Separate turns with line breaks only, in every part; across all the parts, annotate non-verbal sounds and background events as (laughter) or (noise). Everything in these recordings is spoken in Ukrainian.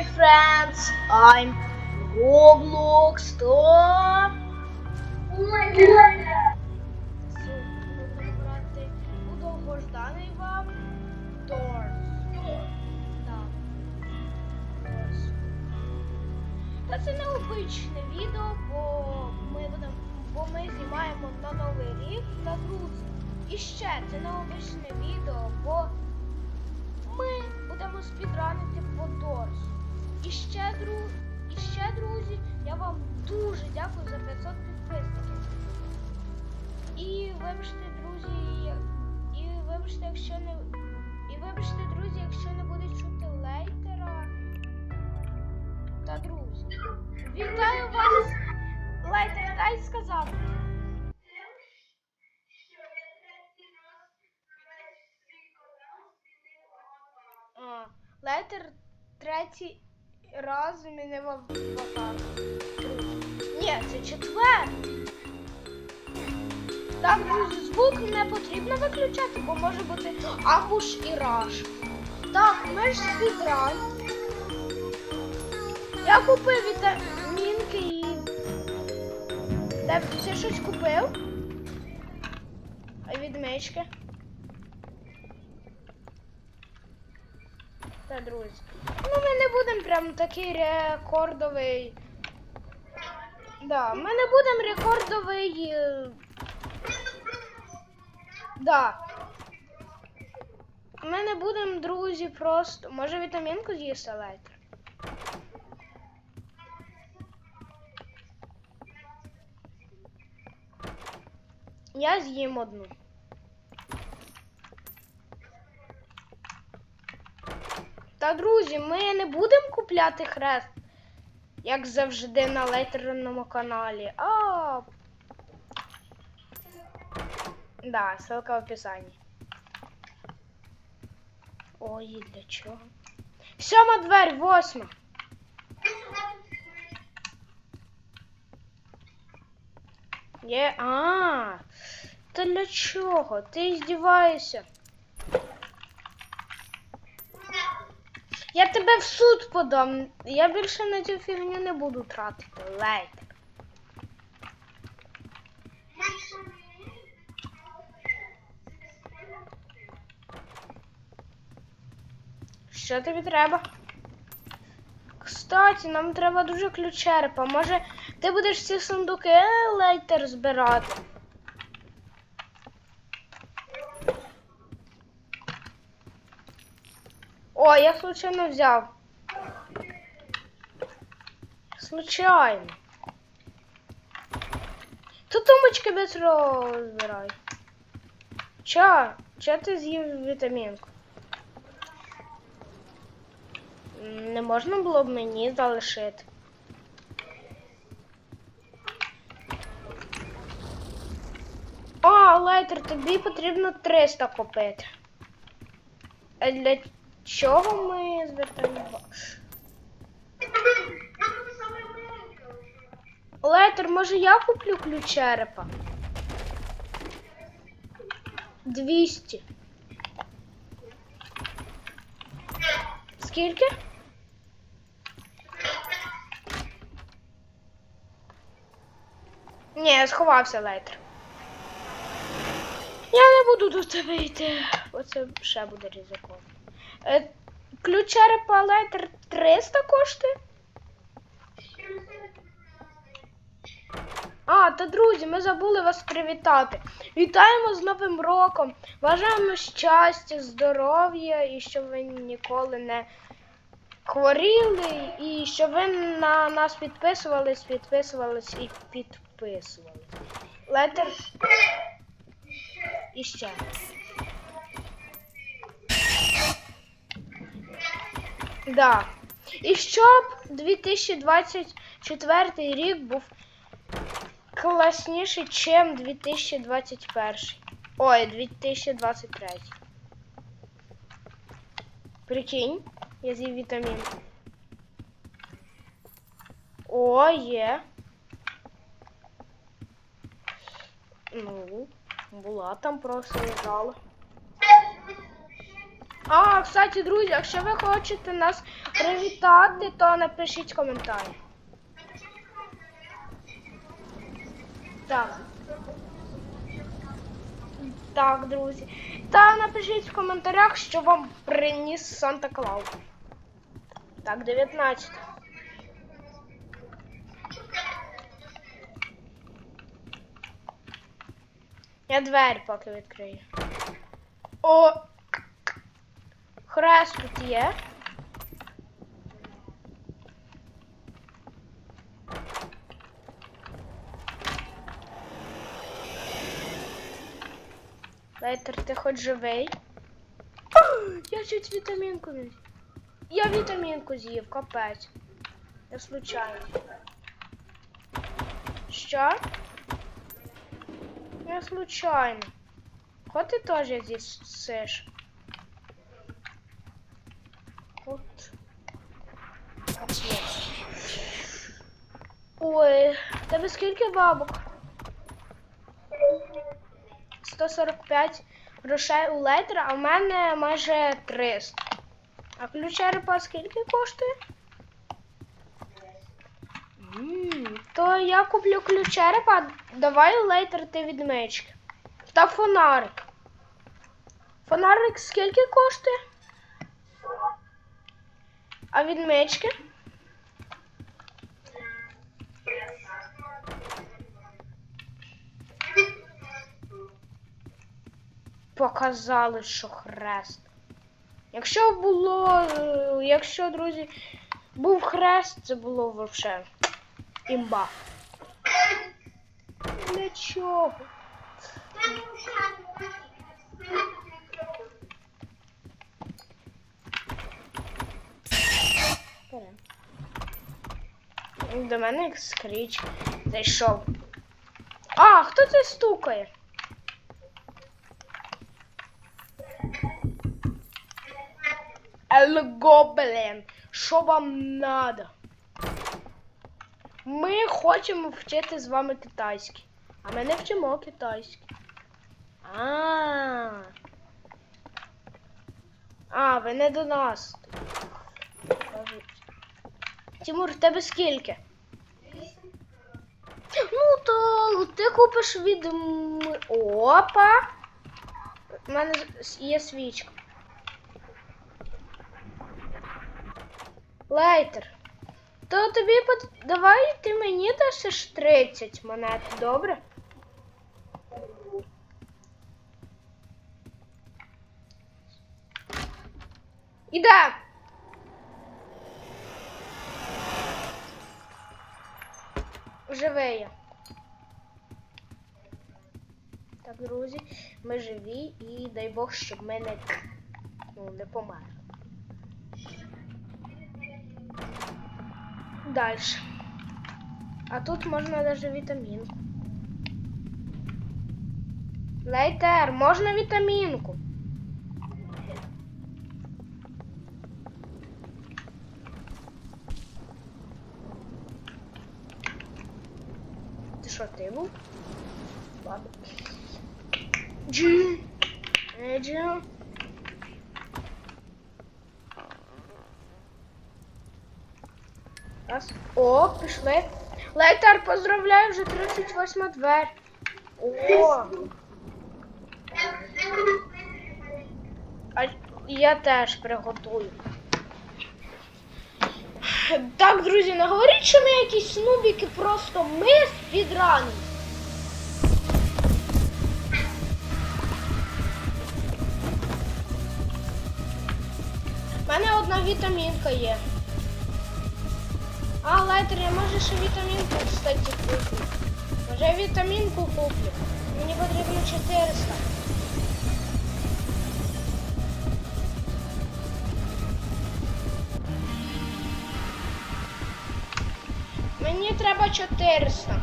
my friends, I'm Roblox у довгожданий вам. Так. Та це необичне відео, бо ми будемо, бо ми знімаємо на новий рік та друзі. І ще це необичне відео, бо ми будемо спідранити по вам дуже дякую за 500 підписників. І вибачте, друзі, і вибачте, якщо не. І вибачте, друзі, якщо не буде чути лейтера та друзі. Вітаю вас! Лейтер, дай сказати. А, Летер третій раз змінив аватар. Ні, це. Так, друзі, звук не потрібно виключати, бо може бути амбуш і раш. Так, ми ж спідран. Я купив вітамінки і. Де ти щось купив? А відмички? Та друзі. Ну ми не будемо прям такий рекордовий. Да, ми не будемо рекордовий. е, Да. Ми не будемо, друзі, просто. Може вітамінку з'їсти лайтер? Я з'їм одну. Та друзі, ми не будемо купляти хрест, як завжди на лейтерному каналі. А. Да, ссылка в описании. Ой, для чого? Сьома дверь, восьма. Є. А. Та для чого? Ти здіваєшся. Я тебе в суд подам. Я більше на цю фігню не буду тратити. Лейт. Що тобі треба? Кстати, нам треба дуже ключ черепа. Може, ти будеш ці сундуки е, лейтер збирати? О, я случайно взяв. Случайно. Тут тумбочки без розбирай. Чо? Чо ти з'їв вітамінку? Не можна було б мені залишити. А, лайтер, тобі потрібно 300 купити. А для чого ми звертаємо? Лайтер, може я куплю ключ черепа? 200. Скільки? Ні, я сховався лайтер. Я не буду до тебе йти. Оце ще буде ризиково. Е, ключ черепа лайтер 300 коштує? А, та друзі, ми забули вас привітати. Вітаємо з Новим роком! Бажаємо щастя, здоров'я і щоб ви ніколи не хворіли, і щоб ви на нас підписувались, підписувались і підписувались. Летер. І ще. Да. І щоб 2024 рік був класніший, ніж 2021. Ой, 2023. Прикинь, я з'їв вітамін. О, є. Ну, була там просто лежала. А, кстати, друзі, якщо ви хочете нас привітати, то напишіть коментарі. Так. Так, друзі. Та напишіть в коментарях, що вам приніс Санта Клаус. Так, 19. Я двері поки відкрию. О! Хрест тут є. Лейтер, ти хоч живий? (gasps) Я чуть вітамінку не. Я вітамінку з'їв, капець. Я случайно. Що? Я случайно. Хо ти теж з'їсиш? От. Ой, тебе скільки бабок? 145 грошей у лейтера, а в мене майже 300. А ключ черепа скільки коштує? М, То я куплю ключ черепа, давай лейтер ти відмички. Та фонарик. Фонарик скільки коштує? А відмички? Показали, що хрест. Якщо було, е, якщо, друзі, був хрест, це було вообще імба. Для чого? До мене як скріч зайшов. А, хто це стукає? Елгоблен, що вам надо? Ми хочемо вчити з вами китайський. А ми не вчимо китайський. А. А, ви не до нас. Тимур, в тебе скільки? Ну, то ти купиш від. Опа! У мене є свічка. Лейтер. То тобі пот... давай ти мені дасиш 30 монет, добре? Іде! Живе я. Так, друзі, ми живі і дай Бог, щоб ми не, ну, не померли. Дальше. А тут можна даже вітамінку. Лейтер, можна вітамінку. Був? Ладно. Джи. Е, Раз. О, пішли. Лейтер, поздравляю, вже 38 двері. О! А я теж приготую. Так, друзі, не говоріть, що ми якісь снубіки, просто ми спідранимо. У мене одна вітамінка є. А, лайтер, я може ще вітамінку, кстати, куплю. Може я вітамінку куплю. Мені потрібно 400. Мені треба 400.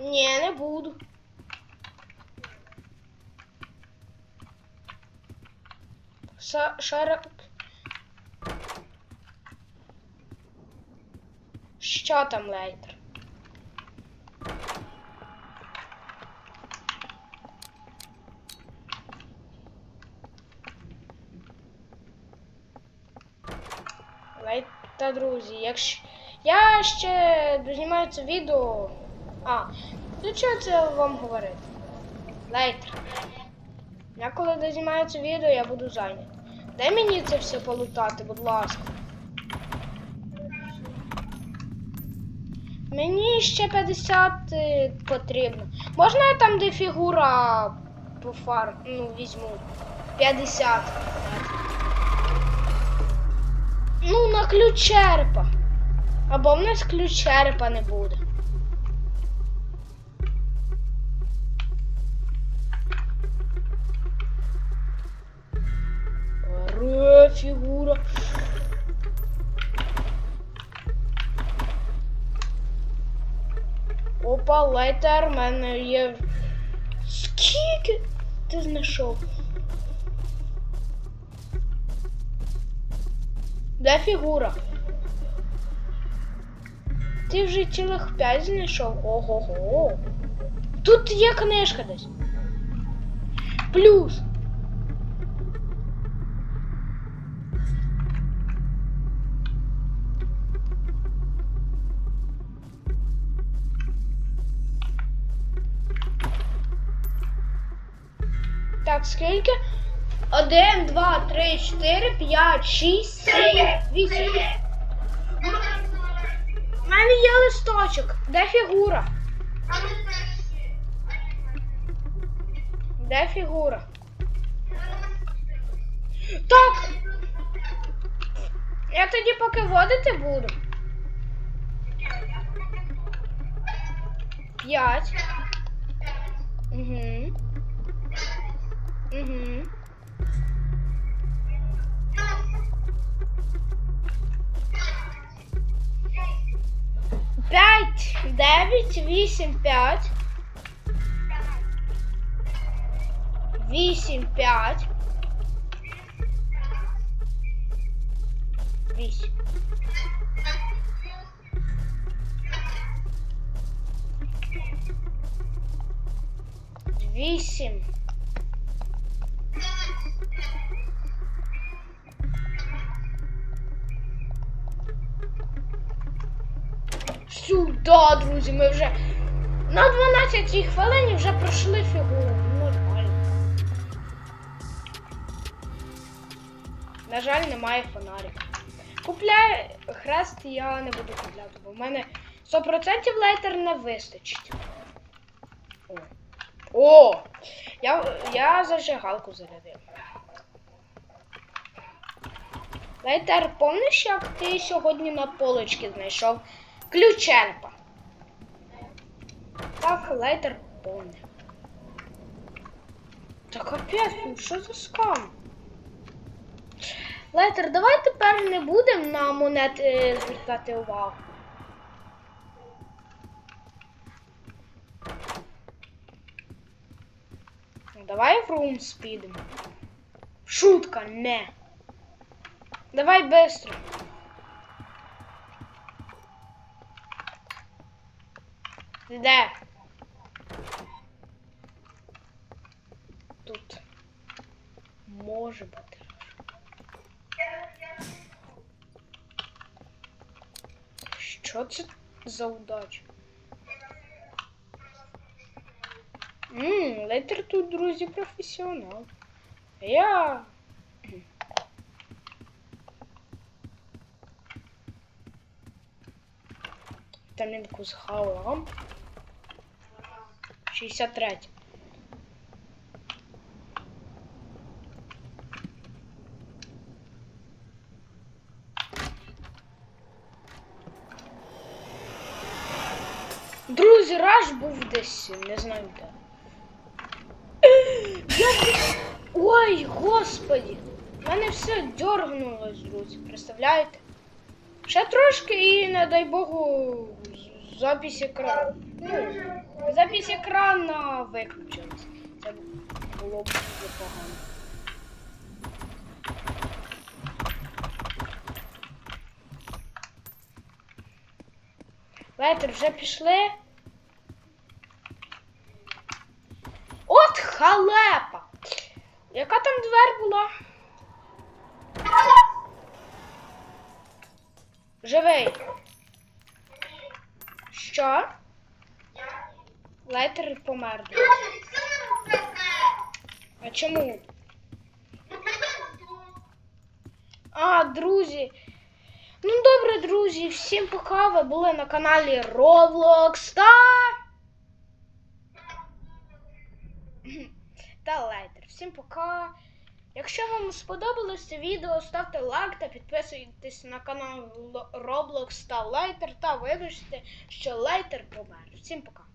Ні, не буду. Ша- Що там, лейтер? Та друзі, якщо я ще дознімаю це відео. А, до чого це вам говорити? Лейтер. Я коли дознімаю це відео, я буду зайнятий. Дай мені це все полутати, будь ласка. Мені ще 50 е, потрібно. Можна я там, де фігура по фар... ну, візьму? 50. Ну, на ключ черепа. Або в нас ключ черепа не буде. Ре, фігура. Опа, лайтер, в мене є. Скільки ти знайшов? Де фігура? Ти вже цілих п'ять знайшов. Ого-го. Тут є книжка десь. Плюс. Так, скільки? Один, два, три, чотири, п'ять, шість, сім, вісім. У мене є листочок. Де фігура? Де фігура? Так. Я тоді поки водити буду. П'ять. Угу. Угу. П'ять, дев'ять, вісім, п'ять. Вісім, п'ять. Вісім. Вісім. Сюда, друзі, ми вже на 12 хвилині вже пройшли фігуру. Нормально. На жаль, немає фонарика. Купляю хрест я не буду купляти, бо в мене 100% лейтер не вистачить. О! О! Я, я зажигалку зарядив. Лейтер, помниш, як ти сьогодні на полочці знайшов ключерпа? Так, лейтер помне. Та капець, ну що за скам? Лейтер, давай тепер не будемо на монети звертати увагу. Ну, Давай в румс підемо. Шутка, не. Давай быстро. Де? Тут. Може бути. Що це за удача? Ммм, летер тут, друзі, професіонал. Я. Вітамінку з хауром. 63. Друзі, раш був десь, не знаю де. Я... Ой, господі! У мене все дергнулось, друзі, представляєте? Ще трошки і, не дай Богу, запись екрану. Запись екрана виключилась. Це було б дуже погано. Лайтер, вже пішли. От халепа! Яка там двер була? Живий. Що? Лайтер помер. А чому? А, друзі. Ну добре, друзі, всім пока. Ви були на каналі Roblox та. Та Лайтер. Всім пока. Якщо вам сподобалось це відео, ставте лайк та підписуйтесь на канал Roblox та Лайтер та вибачте, що Лайтер помер. Всім пока.